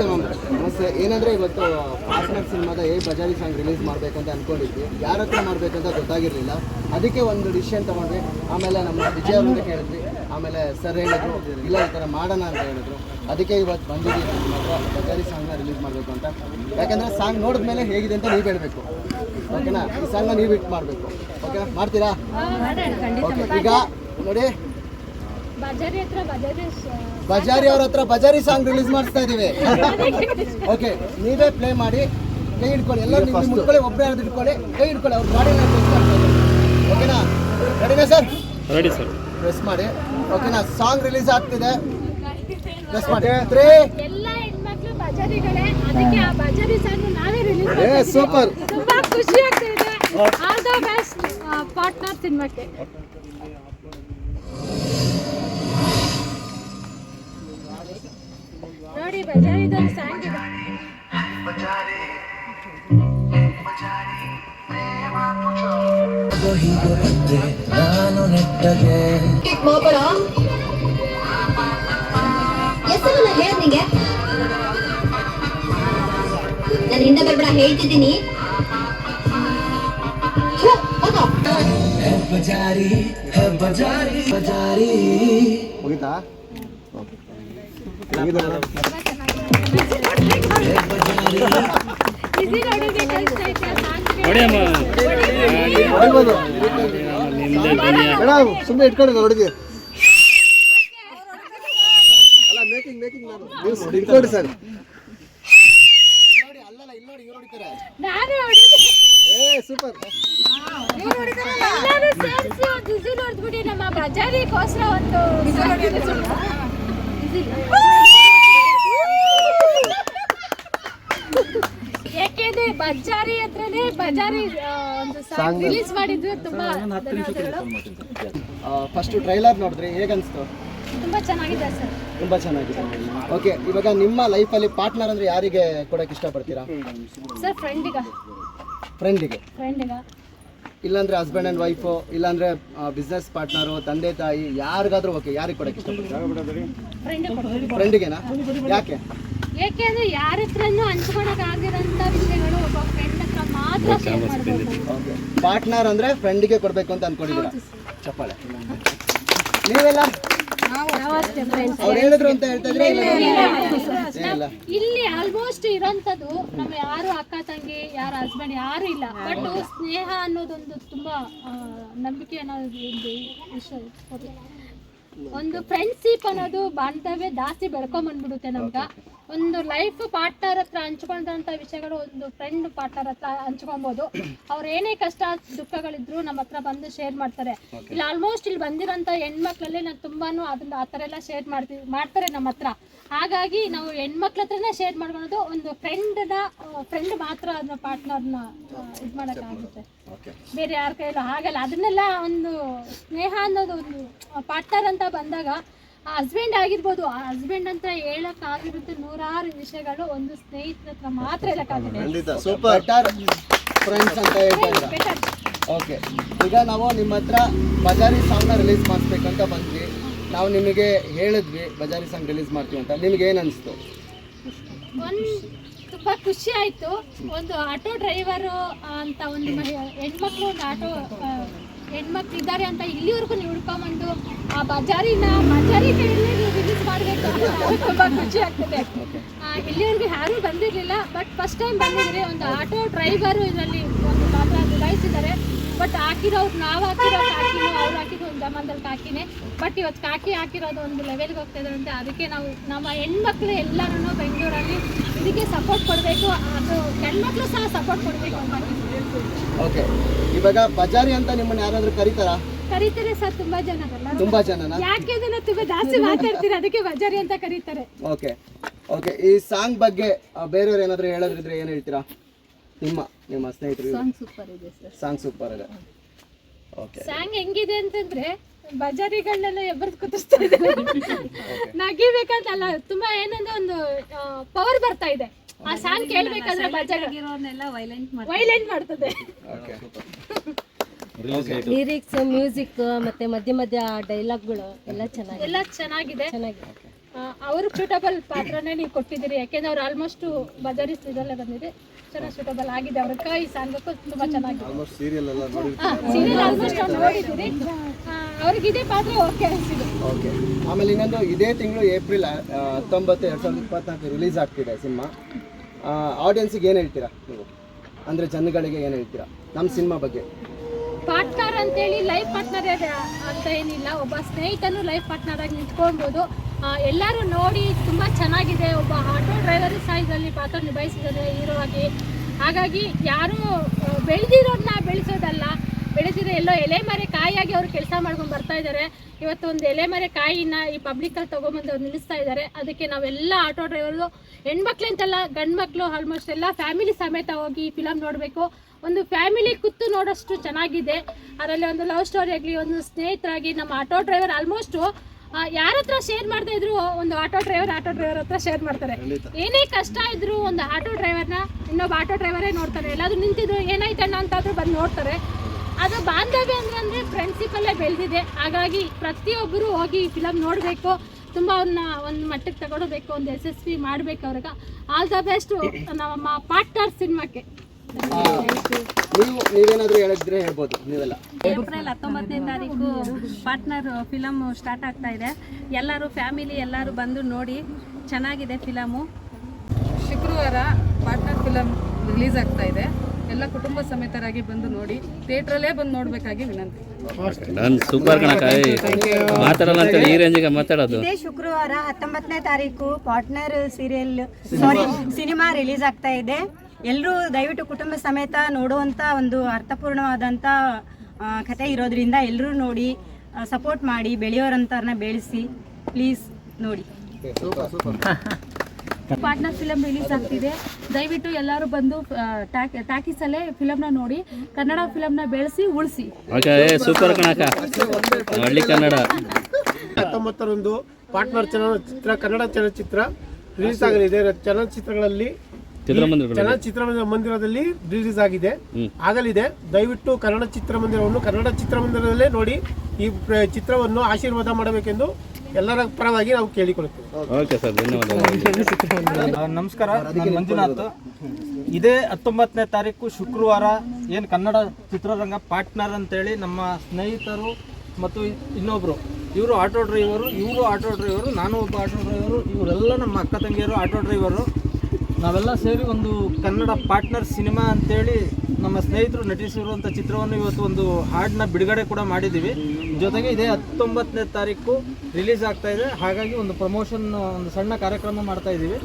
ನಮಸ್ತೆ ಮ್ಯಾಮ್ ನಮಸ್ತೆ ಏನಂದ್ರೆ ಇವತ್ತು ಪಾರ್ಟ್ನರ್ ಸಿನಿಮಾದ ಏ ಬಜಾರಿ ಸಾಂಗ್ ರಿಲೀಸ್ ಮಾಡ್ಬೇಕಂತ ಅನ್ಕೊಂಡಿದ್ವಿ. ಯಾರ ಹತ್ರ ಮಾಡ್ಬೇಕಂತ ಗೊತ್ತಾಗಿರ್ಲಿಲ್ಲ. ಅದಕ್ಕೆ ಒಂದು ಡಿಸಿಷನ್ ತಗೊಂಡ್ವಿ. ಆಮೇಲೆ ನಮ್ಮ ವಿಜಯ್ ಅವ್ರನ್ನ ಕೇಳಿದ್ವಿ. ಆಮೇಲೆ ಸರ್ ಹೇಳಿದ್ರು ಇಲ್ಲ ಈ ಥರ ಮಾಡೋಣ ಅಂತ ಹೇಳಿದ್ರು. ಅದಕ್ಕೆ ಇವತ್ತು ಬಂದಿದ್ದೀವಿ. ನಮ್ಮ ಹತ್ರ ಬಜಾರಿ ಸಾಂಗ್ನ ರಿಲೀಸ್ ಮಾಡಬೇಕು ಅಂತ. ಯಾಕಂದ್ರೆ ಸಾಂಗ್ ನೋಡಿದ್ಮೇಲೆ ಹೇಗಿದೆ ಅಂತ ನೀವು ಹೇಳಬೇಕು. ಓಕೆನಾ? ಈ ಸಾಂಗ್ನ ನೀವು ಹಿಟ್ ಮಾಡಬೇಕು. ಓಕೆನಾ? ಮಾಡ್ತೀರಾ? ಓಕೆ ಈಗ ನೋಡಿ ಬಜಾರಿ ಅವ್ರ ಹತ್ರ ಬಜಾರಿ ಸಾಂಗ್ ರಿಲೀಸ್ ಮಾಡಿಸ್ತಾ ಇದೀವಿ. ಓಕೆ ನೀವೇ ಪ್ಲೇ ಮಾಡಿ ಕೈ ಹಿಡ್ಕೊಳ್ಳಿ. ಎಲ್ಲ ನೀವು ಮುಟ್ಕೊಳ್ಳಿ ಒಬ್ಬರೇ ಅದು ಇಟ್ಕೊಳ್ಳಿ ಕೈ ಹಿಡ್ಕೊಳ್ಳಿ ಅವ್ರು ಇದ್ದೀನಿ ಓಕೆನಾ ರೆಡಿನಾ ಸರ್ ರೆಡಿ ಸರ್ ಪ್ರೆಸ್ ಮಾಡಿ. ಓಕೆನಾ ಸಾಂಗ್ ರಿಲೀಸ್ ಆಗ್ತಿದೆ. ಪ್ರೆಸ್ ಮಾಡಿ. ತ್ರೀ ಎಲ್ಲ ಹೆಣ್ಮಕ್ಳು ಬಜಾರಿಗಳೇ ಅದಕ್ಕೆ ಆ ಬಜಾರಿ ಸಾಂಗ್ ನಾವೇ ರಿಲೀಸ್ ಏ ಸೂಪರ್ ತುಂಬಾ ಖುಷಿ ಆಗ್ತಿದೆ ಆಲ್ ದ ಬೆಸ್ಟ್ ಪಾರ್ಟ್ನರ್ ಸಿನಿಮಾಕ್ಕೆ. ನೋಡಿ ಬಜಾರಿ ಸಾಂಗ್ ಇದೆ. ನಾನು ನೆಟ್ಟಗೆ ಹೋಗ್ಬೇಡ ಹೆಸರು ನಾನು ಹೇಳ್ ನಿಂಗೆ. ನಾನು ಹಿಂದೆ ಬರ್ಬೇಡ ಹೇಳ್ತಿದ್ದೀನಿ. ಬಜಾರಿ ಬಜಾರಿ ಬಜಾರಿ. ಮುಗಿತಾ? ಸುಮ್ಮನೆ ಇಟ್ಕೊಂಡು ಹುಡುಗಿ. ಅಲ್ಲ ಮೇಕಿಂಗ್ ಮೇಕಿಂಗ್ ನಾನು. ನೀವು ಸರ್. ನೋಡಿ ಅಲ್ಲಲ್ಲ ಇಲ್ಲಿ ನೋಡಿ ಇವ್ರು ಹೊಡಿತಾರೆ ನಾನು ಹೊಡಿದೆ ಏ ಸೂಪರ್ ನಮ್ಮ ಬಜಾರಿಗೋಸ್ಕರ ಒಂದು ಯಾಕೆಂದ್ರೆ ಬಜಾರಿ ಹತ್ರನೇ ಬಜಾರಿ ಒಂದು ಸಾಂಗ್ ರಿಲೀಸ್ ಮಾಡಿದ್ರು ತುಂಬಾ ಧನ್ಯವಾದಗಳು. ಫಸ್ಟ್ ಟ್ರೈಲರ್ ನೋಡಿದ್ರಿ ಹೇಗನ್ಸ್ತು? ತುಂಬಾ ಚೆನ್ನಾಗಿದೆ ಸರ್. ತುಂಬಾ ಚೆನ್ನಾಗಿದೆ. ಓಕೆ ಇವಾಗ ನಿಮ್ಮ ಲೈಫಲ್ಲಿ ಪಾರ್ಟ್ನರ್ ಅಂದ್ರೆ ಯಾರಿಗೆ ಕೊಡಕ್ಕೆ ಇಷ್ಟಪಡ್ತೀರಾ? ಸರ್ ಫ್ರೆಂಡಿಗ ಫ್ರೆಂಡಿಗೆ ಫ್ರೆಂಡಿಗ ಇಲ್ಲಾಂದ್ರೆ ಹಸ್ಬೆಂಡ್ ಅಂಡ್ ವೈಫು ಇಲ್ಲಾಂದ್ರೆ ಬಿಸ್ನೆಸ್ ಪಾರ್ಟ್ನರು ತಂದೆ ತಾಯಿ ಯಾರಿಗಾದ್ರೂ ಓಕೆ ಯಾರಿಗೆ ಕೊಡಕ್ಕೆ ಇಷ್ಟಪಡ್ತೀರಾ? ಫ್ರೆಂಡ್ ಫ್ರೆಂಡಿಗೆನಾ ಯಾಕೆ? ಏಕೆಂದ್ರೆ ಯಾರ ಹತ್ರನೂ ಹಂಚ್ಕೊಳಕ್ ಆಗಿರೋಂಥ ವಿಷಯಗಳು ಒಬ್ಬ ಫ್ರೆಂಡ್ ಹತ್ರ ಮಾತ್ರ ಶೇರ್ ಮಾಡ್ಬೋದು. ಪಾರ್ಟ್ನರ್ ಅಂದ್ರೆ ಫ್ರೆಂಡಿಗೆ ಕೊಡ್ಬೇಕು ಅಂತ ಅನ್ಕೊಂಡಿದ್ದೀರಾ? ಚಪ್ಪಾಳೆ. ನೀವೆಲ್ಲ? ಫ್ರೆಂಡ್ಸ್ ಅವ್ರು ಹೇಳಿದ್ರು ಅಂತ ಹೇಳ್ತಾ ಇದ್ರೆ ಏನಿಲ್ಲ ಇಲ್ಲಿ. ಆಲ್ಮೋಸ್ಟ್ ಇರೋಂಥದ್ದು ನಮ್ಮ ಯಾರು ಅಕ್ಕ ತಂಗಿ ಯಾರು ಹಸ್ಬೆಂಡ್ ಯಾರು ಇಲ್ಲ. ಬಟ್ ಸ್ನೇಹ ಅನ್ನೋದೊಂದು ತುಂಬಾ ಆ, ನಂಬಿಕೆ ಅನ್ನೋದು ಒಂದು ವಿಷಯ. ಒಂದು ಫ್ರೆಂಡ್ಶಿಪ್ ಅನ್ನೋದು ಬಾಂಧವ್ಯ ಜಾಸ್ತಿ ಬೆಳ್ಕೊಂಬಂದ್ಬಿಡುತ್ತೆ ನಮ್ಗೆ. ಒಂದು ಲೈಫ್ ಪಾರ್ಟ್ನರ್ ಹತ್ರ ಹಂಚ್ಕೊಂಡಂಥ ವಿಷಯಗಳು ಒಂದು ಫ್ರೆಂಡ್ ಪಾರ್ಟ್ನರ್ ಹತ್ರ ಹಂಚ್ಕೊಬೋದು. ಅವ್ರು ಏನೇ ಕಷ್ಟ ದುಃಖಗಳಿದ್ರು ನಮ್ಮ ಹತ್ರ ಬಂದು ಶೇರ್ ಮಾಡ್ತಾರೆ. ಇಲ್ಲಿ ಆಲ್ಮೋಸ್ಟ್ ಇಲ್ಲಿ ಬಂದಿರೋಂಥ ಹೆಣ್ಮಕ್ಳಲ್ಲಿ ನಾನು ತುಂಬಾನು ಅದನ್ನ ಆ ಥರ ಎಲ್ಲ ಶೇರ್ ಮಾಡ್ತೀವಿ ಮಾಡ್ತಾರೆ ನಮ್ಮ ಹತ್ರ. ಹಾಗಾಗಿ ನಾವು ಹೆಣ್ಮಕ್ಳ ಹತ್ರನೇ ಶೇರ್ ಮಾಡ್ಕೊಳೋದು ಒಂದು ಫ್ರೆಂಡ್ನ ಫ್ರೆಂಡ್ ಮಾತ್ರ ಅದನ್ನ ಪಾರ್ಟ್ನರ್ನ ಇದು ಮಾಡೋಕ್ಕಾಗುತ್ತೆ ಬೇರೆ ಯಾರ ಕೈಯಲ್ಲೂ ಆಗಲ್ಲ. ಅದನ್ನೆಲ್ಲ ಒಂದು ಸ್ನೇಹ ಅನ್ನೋದು ಒಂದು ಪಾರ್ಟ್ನರ್ ಅಂತ ಬಂದಾಗ ಆ ಹಸ್ಬೆಂಡ್ ಆಗಿರ್ಬೋದು ಆ ಹಸ್ಬೆಂಡ್ ಅಂತ ಹೇಳಕ್ಕಾಗಿರುತ್ತೆ ನೂರಾರು ವಿಷಯಗಳು. ಒಂದು ಸ್ನೇಹಿತರ ಹತ್ರ ಮಾತ್ರ ಹೇಳಕ್ಕಾಗುತ್ತೆ ಖಂಡಿತ. ಸೂಪರ್ ಬೆಟರ್ ಫ್ರೆಂಡ್ಸ್ ಅಂತ ಹೇಳ್ತಾ ಓಕೆ ಈಗ ನಾವು ನಿಮ್ಮ ಹತ್ರ ಬಜಾರಿ ಸಾಂಗ್ನ ರಿಲೀಸ್ ಮಾಡಿಸ್ಬೇಕಂತ ಬಂದ್ವಿ. ನಾವು ನಿಮಗೆ ಹೇಳಿದ್ವಿ ಬಜಾರಿ ಸಾಂಗ್ ರಿಲೀಸ್ ಮಾಡ್ತೀವಿ ಅಂತ. ನಿಮ್ಗೆ ಏನು ಅನಿಸ್ತು? ತುಂಬ ಖುಷಿ ಆಯಿತು. ಒಂದು ಆಟೋ ಡ್ರೈವರು ಅಂತ ಒಂದು ಹೆಣ್ಮಕ್ಳು ಒಂದು ಆಟೋ ಹೆಣ್ಮಕ್ಳು ಇದ್ದಾರೆ ಅಂತ ಇಲ್ಲಿವರೆಗೂ ನೀವು ಹುಡ್ಕೊಂಬಂದು ಆ ಬಜಾರಿನ, ಬಜಾರಿ ಕೈಯಲ್ಲಿ ನೀವು ವಿಸಿಟ್ ಮಾಡಬೇಕು ಅಂತ ತುಂಬ ಖುಷಿ ಆಗ್ತದೆ. ಇಲ್ಲಿವರೆಗೂ ಯಾರೂ ಬಂದಿರಲಿಲ್ಲ ಬಟ್ ಫಸ್ಟ್ ಟೈಮ್ ಬಂದಿದ್ರೆ ಒಂದು ಆಟೋ ಡ್ರೈವರು ಇದರಲ್ಲಿ ಒಂದು ಪಾತ್ರ ನಿಭಾಯಿಸಿದ್ದಾರೆ. ಬಟ್ ಹಾಕಿರೋರು ನಾವು ಹಾಕಿರೋ ಕಾಕಿನೂ ಅವ್ರು ಹಾಕಿರೋ ಒಂದು ಜಮಾನದಲ್ಲಿ ಕಾಕಿನೇ. ಬಟ್ ಇವತ್ತು ಕಾಕಿ ಹಾಕಿರೋದು ಒಂದು ಲೆವೆಲ್ಗೆ ಹೋಗ್ತಾ ಇದ್ದಾರೆ ಅಂತ ಅದಕ್ಕೆ ನಾವು ನಮ್ಮ ಹೆಣ್ಮಕ್ಳು ಎಲ್ಲರೂ ಬೆಂಗಳೂರಲ್ಲಿ ಇದಕ್ಕೆ ಸಪೋರ್ಟ್ ಕೊಡಬೇಕು. ಅದು ಹೆಣ್ಮಕ್ಳು ಸಹ ಸಪೋರ್ಟ್ ಕೊಡಬೇಕು ಅಂತ ಓಕೆ ಇವಾಗ ಬಜಾರಿ ಅಂತ ನಿಮ್ಮನ್ನ ಯಾರಾದ್ರೂ ಕರೀತಾರಾ? ಕರೀತಾರೆ ಸರ್ ತುಂಬಾ ಜನ ತುಂಬಾ ಜನ ಯಾಕೆ ಅದನ್ನ ತುಂಬಾ ಜಾಸ್ತಿ ಮಾತಾಡ್ತೀರಾ? ಅದಕ್ಕೆ ಬಜಾರಿ ಅಂತ ಕರೀತಾರೆ. ಓಕೆ ಓಕೆ ಈ ಸಾಂಗ್ ಬಗ್ಗೆ ಬೇರೆಯವ್ರು ಏನಾದರೂ ಹೇಳೋದ್ರಿದ್ರೆ ಏನು ಹೇಳ್ತೀರಾ? ನಿಮ್ಮ ನಿಮ್ಮ ಸ್ನೇಹಿತರು ಸಾಂಗ್ ಸೂಪರ್ ಇದೆ ಸರ್ ಸಾಂಗ್ ಸೂಪರ್ ಇದೆ. ಓಕೆ ಸಾಂಗ್ ಹೆಂಗಿದೆ ಅಂತಂದ್ರೆ ಬಜಾರಿಗಳನ್ನೆಲ್ಲ ಎಬ್ಬರ್ದು ಕುತಿಸ್ತಾ ಇದೆ ನಗಿಬೇಕಂತ ಅಲ್ಲ ತುಂಬಾ ಏನಂದ್ರೆ ಒಂದು ಪವರ್ ಬರ್ತಾ ಇದೆ. ಆ ಸಾಂಗ್ ಕೇಳ್ಬೇಕಂದ್ರೆ ವೈಲೆಟ್ ವೈಲೆಂಟ್ ವೈಲೆಂಟ್ ಮಾಡ್ತದೆ. ಓಕೆ ಲಿರಿಕ್ಸ್ ಮ್ಯೂಸಿಕ್ ಮತ್ತೆ ಮಧ್ಯ ಮಧ್ಯ ಡೈಲಾಗ್ಗಳು ಎಲ್ಲ ಚೆನ್ನಾಗಿ ಎಲ್ಲ ಚೆನ್ನಾಗಿದೆ. ಚೆನ್ನಾಗಿದೆ. ಅವರು ಸೂಟಬಲ್ ಪಾತ್ರನೇ ನೀವು ಕೊಟ್ಟಿದ್ದೀರಿ ಯಾಕೆಂದ್ರೆ ಅವ್ರು ಆಲ್ಮೋಸ್ಟ್ ಬಜಾರಿ ಸೀರಿಯಲ್ ಬಂದಿದೆ. ಚೆನ್ನಾಗಿ ಸೂಟಬಲ್ ಆಗಿದೆ ಅವ್ರ ಕೈ ಸಾಂಗಕ್ಕೂ ತುಂಬಾ ಚೆನ್ನಾಗಿದೆ. ಆಲ್ಮೋಸ್ಟ್ ಸೀರಿಯಲ್ ಆಲ್ಮೋಸ್ಟ್ ನೋಡಿದ್ದೀರಿ. ಅವ್ರಿಗೆ ಇದೇ ಪಾತ್ರ ಓಕೆ ಅನಿಸಿದೆ. ಓಕೆ ಆಮೇಲೆ ಇನ್ನೊಂದು ಇದೇ ತಿಂಗಳು ಏಪ್ರಿಲ್ ಹತ್ತೊಂಬತ್ತು ಎರಡು ಸಾವಿರದ ಇಪ್ಪತ್ನಾಲ್ಕು ರಿಲೀಸ್ ಆಗ್ತಿದೆ ಸಿನಿಮಾ. ಆಡಿಯನ್ಸಿಗೆ ಏನು ಹೇಳ್ತೀರಾ ನೀವು? ಅಂದರೆ ಜನಗಳಿಗೆ ಏನು ಹೇಳ್ತೀರಾ? ನಮ್ಮ ಸಿನಿಮಾ ಬಗ್ಗೆ. ಪಾರ್ಟ್ನರ್ ಅಂತೇಳಿ ಲೈಫ್ ಪಾರ್ಟ್ನರ್ ಅಂತ ಏನಿಲ್ಲ. ಒಬ್ಬ ಸ್ನೇಹಿತನು ಲೈಫ್ ಪಾರ್ಟ್ನರ್ ಆಗಿ ನಿಂತ್ಕೊಳ್ಬೋದು. ಎಲ್ಲರೂ ನೋಡಿ ತುಂಬ ಚೆನ್ನಾಗಿದೆ. ಒಬ್ಬ ಆಟೋ ಡ್ರೈವರ್ ಸಹ ಇದರಲ್ಲಿ ಪಾತ್ರ ನಿಭಾಯಿಸಿದ್ದಾರೆ ಹೀರೋ ಆಗಿ. ಹಾಗಾಗಿ ಯಾರು ಬೆಳೆದಿರೋದನ್ನ ಬೆಳೆಸೋದಲ್ಲ. ಬೆಳೆದಿರೋ ಎಲ್ಲೋ ಎಲೆಮರೆ ಕಾಯಿಯಾಗಿ ಅವರು ಕೆಲಸ ಮಾಡ್ಕೊಂಡು ಬರ್ತಾ ಇದ್ದಾರೆ. ಇವತ್ತು ಒಂದು ಎಲೆಮರೆ ಕಾಯಿನ ಈ ಪಬ್ಲಿಕಲ್ಲಿ ತೊಗೊಂಬಂದು ಅವ್ರು ನಿಲ್ಲಿಸ್ತಾ ಇದ್ದಾರೆ. ಅದಕ್ಕೆ ನಾವೆಲ್ಲ ಆಟೋ ಡ್ರೈವರು ಹೆಣ್ಮಕ್ಳು ಅಂತಲ್ಲ ಗಂಡು ಮಕ್ಕಳು ಆಲ್ಮೋಸ್ಟ್ ಎಲ್ಲ ಫ್ಯಾಮಿಲಿ ಸಮೇತ ಹೋಗಿ ಫಿಲಮ್ ನೋಡಬೇಕು. ಒಂದು ಫ್ಯಾಮಿಲಿ ಕೂತು ನೋಡೋಷ್ಟು ಚೆನ್ನಾಗಿದೆ. ಅದರಲ್ಲಿ ಒಂದು ಲವ್ ಸ್ಟೋರಿ ಆಗಲಿ, ಒಂದು ಸ್ನೇಹಿತರಾಗಿ ನಮ್ಮ ಆಟೋ ಡ್ರೈವರ್ ಆಲ್ಮೋಸ್ಟು ಯಾರ ಹತ್ರ ಶೇರ್ ಮಾಡ್ತಾ ಇದ್ರು? ಒಂದು ಆಟೋ ಡ್ರೈವರ್ ಆಟೋ ಡ್ರೈವರ್ ಹತ್ರ ಶೇರ್ ಮಾಡ್ತಾರೆ. ಏನೇ ಕಷ್ಟ ಇದ್ರು ಒಂದು ಆಟೋ ಡ್ರೈವರ್ನ ಇನ್ನೊಬ್ಬ ಆಟೋ ಡ್ರೈವರೇ ನೋಡ್ತಾರೆ. ಎಲ್ಲಾದ್ರೂ ನಿಂತಿದ್ರು ಏನಾಯ್ತಣ್ಣ ಅಂತಾದ್ರೂ ಬಂದು ನೋಡ್ತಾರೆ. ಅದು ಬಾಂಧವ್ಯ ಅಂದ್ರೆ ಅಂದರೆ ಫ್ರೆಂಡ್ಶಿಪ್ಪಲ್ಲೇ ಬೆಳೆದಿದೆ. ಹಾಗಾಗಿ ಪ್ರತಿಯೊಬ್ಬರು ಹೋಗಿ ಫಿಲಮ್ ನೋಡಬೇಕು. ತುಂಬ ಅವ್ರನ್ನ ಒಂದು ಮಟ್ಟಕ್ಕೆ ತಗೊಳ್ಬೇಕು ಒಂದು ಯಶಸ್ವಿ ಮಾಡ್ಬೇಕು ಅವ್ರಿಗೆ. ಆಲ್ ದ ಬೆಸ್ಟ್ ನಮ್ಮ ಪಾರ್ಟ್ನರ್ ಸಿನಿಮಾಕ್ಕೆ. ನೀವು ನೀವೇನಾದರೂ ಹೇಳಿದ್ರೆ ಹೇಳ್ಬೋದು ನೀವೆಲ್ಲ ಏಪ್ರಿಲ್ ಹತ್ತೊಂಬತ್ತನೇ ತಾರೀಕು ಪಾರ್ಟ್ನರ್ ಫಿಲಮ್ ಸ್ಟಾರ್ಟ್ ಆಗ್ತಾ ಇದೆ. ಎಲ್ಲರೂ ಫ್ಯಾಮಿಲಿ ಎಲ್ಲರೂ ಬಂದು ನೋಡಿ ಚೆನ್ನಾಗಿದೆ ಫಿಲಮು. ಶುಕ್ರವಾರ ಪಾರ್ಟ್ನರ್ ಫಿಲಮ್ ರಿಲೀಸ್ ಆಗ್ತಾ ಇದೆ. ಎಲ್ಲ ಕುಟುಂಬ ಸಮೇತರಾಗಿ ಬಂದು ನೋಡಿ ಥಿಯೇಟ್ರಲ್ಲೇ ಬಂದು ನೋಡಬೇಕಾಗಿ ವಿನಂತಿ. ನಾನು ಸೂಪರ್ ಕಣಕ ಮಾತಾಡಲ್ಲ ಅಂತೇಳಿ ಈ ರೇಂಜಿಗೆ ಮಾತಾಡೋದು. ಇದೇ ಶುಕ್ರವಾರ ಹತ್ತೊಂಬತ್ತನೇ ತಾರೀಕು Partner serial sorry cinema release ಆಗ್ತಾ ಇದೆ. ಎಲ್ಲರೂ ದಯವಿಟ್ಟು ಕುಟುಂಬ ಸಮೇತ ನೋಡುವಂಥ ಒಂದು ಅರ್ಥಪೂರ್ಣವಾದಂಥ ಕತೆ ಕಥೆ ಇರೋದ್ರಿಂದ ಎಲ್ಲರೂ ನೋಡಿ ಸಪೋರ್ಟ್ ಮಾಡಿ ಬೆಳೆಯೋರಂಥವ್ರನ್ನ ಬೆಳೆಸಿ ಪ್ಲೀಸ್ ನೋಡಿ. ಪಾರ್ಟ್ನರ್ ಫಿಲಮ್ ರಿಲೀಸ್ ಆಗ್ತಿದೆ. ದಯವಿಟ್ಟು ಎಲ್ಲರೂ ಬಂದು ಟ್ಯಾಕಿಸಲ್ಲೇ ಫಿಲಮ್ನ ನೋಡಿ ಕನ್ನಡ ಫಿಲಮ್ನ ಬೆಳೆಸಿ ಉಳಿಸಿ. ಓಕೆ ಸೂಪರ್ ಕಣಕ ಹಳ್ಳಿ ಕನ್ನಡ. ಹತ್ತೊಂಬತ್ತರಂದು ಪಾರ್ಟ್ನರ್ ಚಲನಚಿತ್ರ ಕನ್ನಡ ಚಲನಚಿತ್ರ ರಿಲೀಸ್ ಆಗಲಿದೆ. ಚಲನಚಿತ್ರಗಳಲ್ಲಿ ಚಲನಚಿತ್ರ ಮಂದಿರದಲ್ಲಿ ರಿಲೀಸ್ ಆಗಿದೆ. ಆಗಲಿದೆ. ದಯವಿಟ್ಟು ಕನ್ನಡ ಚಿತ್ರಮಂದಿರವನ್ನು ಕನ್ನಡ ಚಿತ್ರಮಂದಿರದಲ್ಲೇ ನೋಡಿ ಈ ಪ್ರ- ಚಿತ್ರವನ್ನು ಆಶೀರ್ವಾದ ಮಾಡಬೇಕೆಂದು ಎಲ್ಲರ ಪರವಾಗಿ ನಾವು ಕೇಳಿಕೊಳ್ಳುತ್ತೇವೆ. ಓಕೆ ಸರ್ ಧನ್ಯವಾದಗಳು. ನಮಸ್ಕಾರ. ನಾನು ಮಂಜುನಾಥ್. ಇದೇ ಹತ್ತೊಂಬತ್ತನೇ ತಾರೀಕು ಶುಕ್ರವಾರ ಏನು ಕನ್ನಡ ಚಿತ್ರರಂಗ ಪಾರ್ಟ್ನರ್ ಅಂತೇಳಿ ನಮ್ಮ ಸ್ನೇಹಿತರು ಮತ್ತು ಇನ್ನೊಬ್ರು ಇವರು ಆಟೋ ಡ್ರೈವರು ಇವರು ಆಟೋ ಡ್ರೈವರು ನಾನು ಒಬ್ಬ ಆಟೋ ಡ್ರೈವರು ಇವರೆಲ್ಲ ನಮ್ಮ ಅಕ್ಕ ತಂಗಿಯರು ಆಟೋ ಡ್ರೈವರು. ನಾವೆಲ್ಲ ಸೇರಿ ಒಂದು ಕನ್ನಡ ಪಾರ್ಟ್ನರ್ ಸಿನಿಮಾ ಅಂತೇಳಿ ನಮ್ಮ ಸ್ನೇಹಿತರು ನಟಿಸಿರುವಂಥ ಚಿತ್ರವನ್ನು ಇವತ್ತು ಒಂದು ಹಾಡನ್ನ ಬಿಡುಗಡೆ ಕೂಡ ಮಾಡಿದ್ದೀವಿ. ಜೊತೆಗೆ ಇದೇ ಹತ್ತೊಂಬತ್ತನೇ ತಾರೀಕು ರಿಲೀಸ್ ಆಗ್ತಾ ಇದೆ. ಹಾಗಾಗಿ ಒಂದು ಪ್ರಮೋಷನ್, ಒಂದು ಸಣ್ಣ ಕಾರ್ಯಕ್ರಮ ಮಾಡ್ತಾ ಇದ್ದೀವಿ.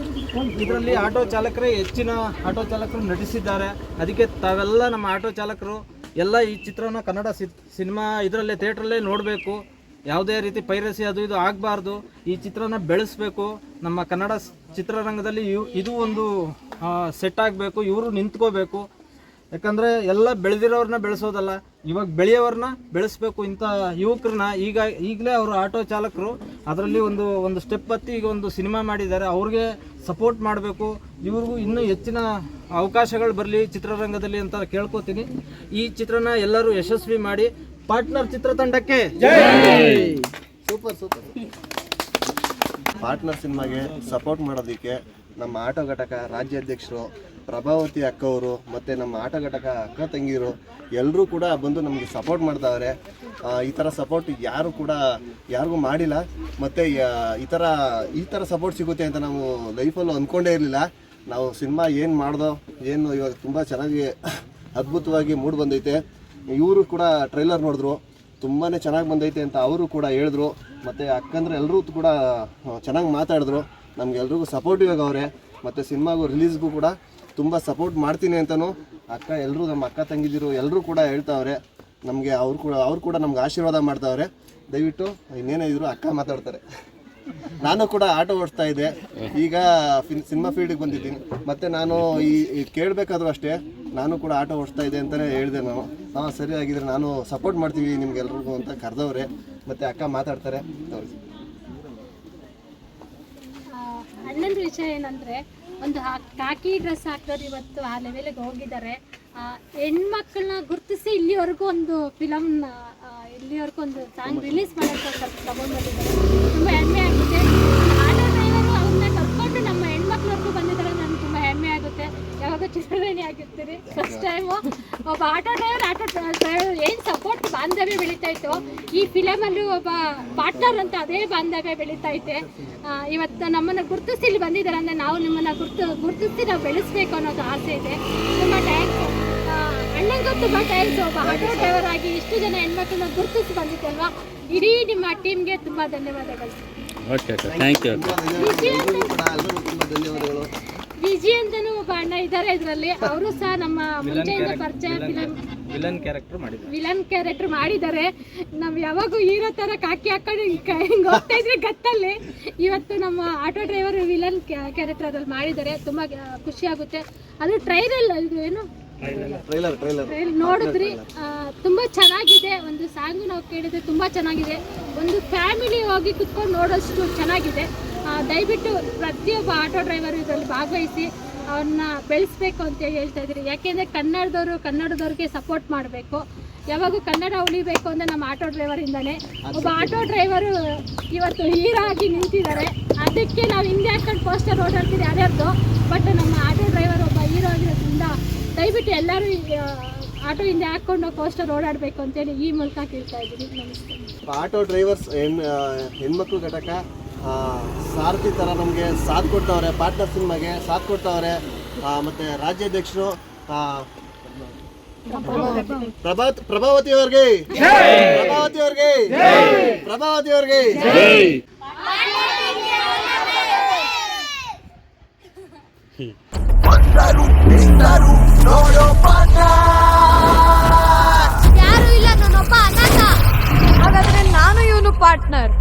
ಇದರಲ್ಲಿ ಆಟೋ ಚಾಲಕರೇ ಹೆಚ್ಚಿನ ಆಟೋ ಚಾಲಕರು ನಟಿಸಿದ್ದಾರೆ. ಅದಕ್ಕೆ ತಾವೆಲ್ಲ ನಮ್ಮ ಆಟೋ ಚಾಲಕರು ಎಲ್ಲ ಈ ಚಿತ್ರವನ್ನು ಕನ್ನಡ ಸಿನಿಮಾ ಇದರಲ್ಲೇ, ಥಿಯೇಟ್ರಲ್ಲೇ ನೋಡಬೇಕು. ಯಾವುದೇ ರೀತಿ ಪೈರಸಿ ಅದು ಇದು ಆಗಬಾರ್ದು, ಈ ಚಿತ್ರನ ಬೆಳೆಸಬೇಕು. ನಮ್ಮ ಕನ್ನಡ ಚಿತ್ರರಂಗದಲ್ಲಿ ಇವು ಇದು ಒಂದು ಸೆಟ್ ಆಗಬೇಕು, ಇವರು ನಿಂತ್ಕೋಬೇಕು. ಯಾಕಂದರೆ ಎಲ್ಲ ಬೆಳೆದಿರೋರನ್ನ ಬೆಳೆಸೋದಲ್ಲ. ಇವಾಗ ಬೆಳೆಯೋರನ್ನ ಬೆಳೆಸಬೇಕು ಇಂಥ ಯುವಕರನ್ನ ಈಗ ಈಗಲೇ ಅವರು ಆಟೋ ಚಾಲಕರು ಅದರಲ್ಲಿ ಒಂದು ಒಂದು ಸ್ಟೆಪ್ ಹತ್ತಿ ಈಗ ಒಂದು ಸಿನಿಮಾ ಮಾಡಿದ್ದಾರೆ. ಅವ್ರಿಗೆ ಸಪೋರ್ಟ್ ಮಾಡಬೇಕು. ಇವ್ರಿಗೂ ಇನ್ನೂ ಹೆಚ್ಚಿನ ಅವಕಾಶಗಳು ಬರಲಿ ಚಿತ್ರರಂಗದಲ್ಲಿ ಅಂತ ಕೇಳ್ಕೊತೀನಿ. ಈ ಚಿತ್ರನ ಎಲ್ಲರೂ ಯಶಸ್ವಿ ಮಾಡಿ ಪಾರ್ಟ್ನರ್ ಚಿತ್ರತಂಡಕ್ಕೆ ಸೂಪರ್ ಸೂಪರ್. ಪಾರ್ಟ್ನರ್ ಸಿನಿಮಾಗೆ ಸಪೋರ್ಟ್ ಮಾಡೋದಕ್ಕೆ ನಮ್ಮ ಆಟೋ ಘಟಕ ರಾಜ್ಯಾಧ್ಯಕ್ಷರು ಪ್ರಭಾವತಿ ಅಕ್ಕವರು ಮತ್ತು ನಮ್ಮ ಆಟ ಘಟಕ ಅಕ್ಕ ತಂಗಿರು ಎಲ್ಲರೂ ಕೂಡ ಬಂದು ನಮಗೆ ಸಪೋರ್ಟ್ ಮಾಡ್ತಾವ್ರೆ. ಈ ಥರ ಸಪೋರ್ಟ್ ಯಾರು ಕೂಡ ಯಾರಿಗೂ ಮಾಡಿಲ್ಲ. ಮತ್ತು ಈ ಥರ ಈ ಥರ ಸಪೋರ್ಟ್ ಸಿಗುತ್ತೆ ಅಂತ ನಾವು ಲೈಫಲ್ಲೂ ಅಂದ್ಕೊಂಡೇ ಇರಲಿಲ್ಲ. ನಾವು ಸಿನಿಮಾ ಏನು ಮಾಡ್ದೋ, ಏನು ಇವಾಗ ತುಂಬ ಚೆನ್ನಾಗಿ ಅದ್ಭುತವಾಗಿ ಮೂಡ್ ಬಂದೈತೆ. ಇವರು ಕೂಡ ಟ್ರೈಲರ್ ನೋಡಿದ್ರು. ತುಂಬಾ ಚೆನ್ನಾಗಿ ಬಂದೈತೆ ಅಂತ ಅವರು ಕೂಡ ಹೇಳಿದ್ರು. ಮತ್ತು ಅಕ್ಕಂದ್ರೆ ಎಲ್ಲರೂ ಕೂಡ ಚೆನ್ನಾಗಿ ಮಾತಾಡಿದ್ರು. ನಮಗೆಲ್ರಿಗೂ ಸಪೋರ್ಟಿವ್ ಆಗವ್ರೆ. ಮತ್ತು ಸಿನಿಮಾಗೂ ರಿಲೀಸ್ಗೂ ಕೂಡ ತುಂಬ ಸಪೋರ್ಟ್ ಮಾಡ್ತೀನಿ ಅಂತಲೂ ಅಕ್ಕ ಎಲ್ಲರೂ ನಮ್ಮ ಅಕ್ಕ ತಂಗಿದಿರು ಎಲ್ಲರೂ ಕೂಡ ಹೇಳ್ತಾವ್ರೆ. ನಮಗೆ ಅವ್ರು ಕೂಡ ಅವ್ರು ಕೂಡ ನಮ್ಗೆ ಆಶೀರ್ವಾದ ಮಾಡ್ತಾವ್ರೆ. ದಯವಿಟ್ಟು ಇನ್ನೇನೇ ಇದ್ರು ಅಕ್ಕ ಮಾತಾಡ್ತಾರೆ. ನಾನು ಕೂಡ ಆಟೋ ಓಡಿಸ್ತಾ ಇದ್ದೆ. ಈಗ ಸಿನಿಮಾ ಫೀಲ್ಡಿಗೆ ಬಂದಿದ್ದೀನಿ. ಮತ್ತೆ ನಾನು ಈ ಕೇಳಬೇಕಾದ್ರೂ ಅಷ್ಟೇ, ನಾನು ಕೂಡ ಆಟೋ ಓಡಿಸ್ತಾ ಇದ್ದೆ ಅಂತಲೇ ಹೇಳಿದೆ ನಾನು. ಹಾಂ, ಸರಿ ಆಗಿದ್ರೆ ನಾನು ಸಪೋರ್ಟ್ ಮಾಡ್ತೀವಿ ನಿಮ್ಗೆಲ್ರಿಗೂ ಅಂತ ಕರೆದವ್ರೆ. ಮತ್ತೆ ಅಕ್ಕ ಮಾತಾಡ್ತಾರೆ. ಅಣ್ಣನ ವಿಷಯ ಏನಂದ್ರೆ ಒಂದು ಕಾಕಿ ಡ್ರೆಸ್ ಹಾಕಿದ್ರು ಇವತ್ತು ಆ ಲೆವೆಲ್ಗೆ ಹೋಗಿದ್ದಾರೆ. ಹೆಣ್ಮಕ್ಳನ್ನ ಗುರುತಿಸಿ ಇಲ್ಲಿವರೆಗೂ ಒಂದು ಫಿಲಮ್ನ ಇಲ್ಲಿವರೆಗೂ ಒಂದು ಸಾಂಗ್ ರಿಲೀಸ್ ಮಾಡೋಕ್ಕೆ ಸ್ವಲ್ಪ ತಗೊಂಡು ತುಂಬ ಹೆಮ್ಮೆ ಆಗಿದೆ. ಆಟೋ ಡ್ರೈವರು ಅವ್ರನ್ನ ಕರ್ಕೊಂಡು ನಮ್ಮ ಹೆಣ್ಮಕ್ಳವರೆಗೂ ಬಂದಿದ್ದಾರೆ. ಚಿತ್ರವೇಣಿ ಆಗಿರ್ತೀರಿ. ಫಸ್ಟ್ ಟೈಮು ಒಬ್ಬ ಆಟೋ ಡ್ರೈವರ್ ಆಟೋ ಡ್ರೈವರ್ ಏನು ಸಪೋರ್ಟ್ ಬಾಂಧವ್ಯ ಬೆಳೀತಾ ಇತ್ತು. ಈ ಫಿಲಮಲ್ಲೂ ಒಬ್ಬ ಪಾರ್ಟ್ನರ್ ಅಂತ ಅದೇ ಬಾಂಧವ್ಯ ಬೆಳೀತಾ ಐತೆ ಇವತ್ತು ನಮ್ಮನ್ನು ಗುರುತಿಸಿ ಇಲ್ಲಿ ಬಂದಿದ್ದಾರೆ ಅಂದರೆ ನಾವು ನಿಮ್ಮನ್ನು ಗುರ್ತು ಗುರುತಿಸಿ ನಾವು ಬೆಳೆಸ್ಬೇಕು ಅನ್ನೋದು ಆಸೆ ಇದೆ. ತುಂಬ ಟ್ಯಾಂಕ್ಸ್ ಅಣ್ಣಂಗೂ ತುಂಬ ಟ್ಯಾಂಕ್ಸ್ ಒಬ್ಬ ಆಟೋ ಡ್ರೈವರ್ ಆಗಿ ಇಷ್ಟು ಜನ ಹೆಣ್ಮಕ್ಳನ್ನ ಗುರುತಿಸಿ ಬಂದಿದ್ದಲ್ವಾ? ಇಡೀ ನಿಮ್ಮ ಟೀಮ್ಗೆ ತುಂಬ ಧನ್ಯವಾದಗಳು. ಓಕೆ ಥ್ಯಾಂಕ್ ಯು ಅಕ್ಕ ಕೂಡ ಎಲ್ಲರಿಗೂ ತುಂಬ ಧನ್ಯವಾದಗಳು. ವಿಜಯ್ ಅಂತಾನು ಒಬ್ಬ ಅಣ್ಣ ಇದ್ದಾರೆ ಇದರಲ್ಲಿ. ಅವರು ಸಹ ನಮ್ಮ ಮುಂಚೆಯಿಂದ ಪರಿಚಯ ವಿಲನ್ ಕ್ಯಾರೆಕ್ಟರ್ ಮಾಡಿದ್ರು ವಿಲನ್ ಕ್ಯಾರೆಕ್ಟರ್ ಮಾಡಿದ್ದಾರೆ. ನಾವು ಯಾವಾಗೂ ಹೀರೋ ತರ ಕಾಕಿ ಹಾಕೊಂಡು ಹಿಂಗೆ ಹೋಗ್ತಾ ಇದ್ರೆ ಗತ್ತಲ್ಲಿ. ಇವತ್ತು ನಮ್ಮ ಆಟೋ ಡ್ರೈವರ್ ವಿಲನ್ ಕ್ಯಾರೆಕ್ಟರ್ ಅದ್ರಲ್ಲಿ ಮಾಡಿದ್ದಾರೆ. ತುಂಬಾ ಖುಷಿ ಆಗುತ್ತೆ. ಅದು ಟ್ರೈಲರ್ ಇದು ಏನು? ಟ್ರೈಲರ್ ಟ್ರೈಲರ್ ಟ್ರೈಲ್ ನೋಡಿದ್ರಿ. ತುಂಬಾ ಚೆನ್ನಾಗಿದೆ. ಒಂದು ಸಾಂಗು ನಾವು ಕೇಳಿದ್ರೆ ತುಂಬಾ ಚೆನ್ನಾಗಿದೆ. ಒಂದು ಫ್ಯಾಮಿಲಿ ಹೋಗಿ ಕುತ್ಕೊಂಡು ನೋಡೋಷ್ಟು ಚೆನ್ನಾಗಿದೆ. ದಯವಿಟ್ಟು ಪ್ರತಿಯೊಬ್ಬ ಆಟೋ ಡ್ರೈವರ್ ಇದರಲ್ಲಿ ಭಾಗವಹಿಸಿ ಅವ್ರನ್ನ ಬೆಳೆಸ್ಬೇಕು ಅಂತ ಹೇಳ್ತಾ ಇದ್ದೀರಿ. ಯಾಕೆಂದರೆ ಕನ್ನಡದವರು ಕನ್ನಡದವ್ರಿಗೆ ಸಪೋರ್ಟ್ ಮಾಡಬೇಕು. ಯಾವಾಗೂ ಕನ್ನಡ ಉಳಿಬೇಕು ಅಂದರೆ ನಮ್ಮ ಆಟೋ ಡ್ರೈವರಿಂದನೇ ಒಬ್ಬ ಆಟೋ ಡ್ರೈವರು ಇವತ್ತು ಹೀರೋ ಆಗಿ ನಿಂತಿದ್ದಾರೆ. ಅದಕ್ಕೆ ನಾವು ಹಿಂದೆ ಹಾಕೊಂಡು ಪೋಸ್ಟರ್ ಓಡಾಡ್ತೀವಿ ಯಾರ್ಯಾರ್ದು ಬಟ್ ನಮ್ಮ ಆಟೋ ಡ್ರೈವರ್ ಒಬ್ಬ ಹೀರೋ ಆಗಿರೋದ್ರಿಂದ ದಯವಿಟ್ಟು ಎಲ್ಲರೂ ಆಟೋ ಹಿಂದೆ ಹಾಕ್ಕೊಂಡು ಪೋಸ್ಟರ್ ಓಡಾಡಬೇಕು ಅಂತೇಳಿ ಈ ಮೂಲಕ ಕೇಳ್ತಾ ಇದ್ದೀನಿ. ನಮಸ್ತೆ. ಆಟೋ ಡ್ರೈವರ್ಸ್ ಹೆಣ್ಮಕ್ಳು ಘಟಕ ಸಾರಥಿ ಥರ ನಮಗೆ ಸಾಥ್ ಕೊಡ್ತಾವ್ರೆ ಪಾರ್ಟ್ನರ್ ಸಿನಿಮಾಗೆ ಸಾಥ್ ಕೊಡ್ತಾವ್ರೆ. ಮತ್ತು ರಾಜ್ಯಾಧ್ಯಕ್ಷರು ಪ್ರಭಾತ್, ಪ್ರಭಾವತಿ ಅವ್ರಿಗೆ. ಪ್ರಭಾವತಿ ಅವ್ರಿಗೆ. ಪ್ರಭಾವತಿ ಅವ್ರಿಗೆ. ಹಾಗಾದ್ರೆ ನಾನು ಇವನು ಪಾರ್ಟ್ನರ್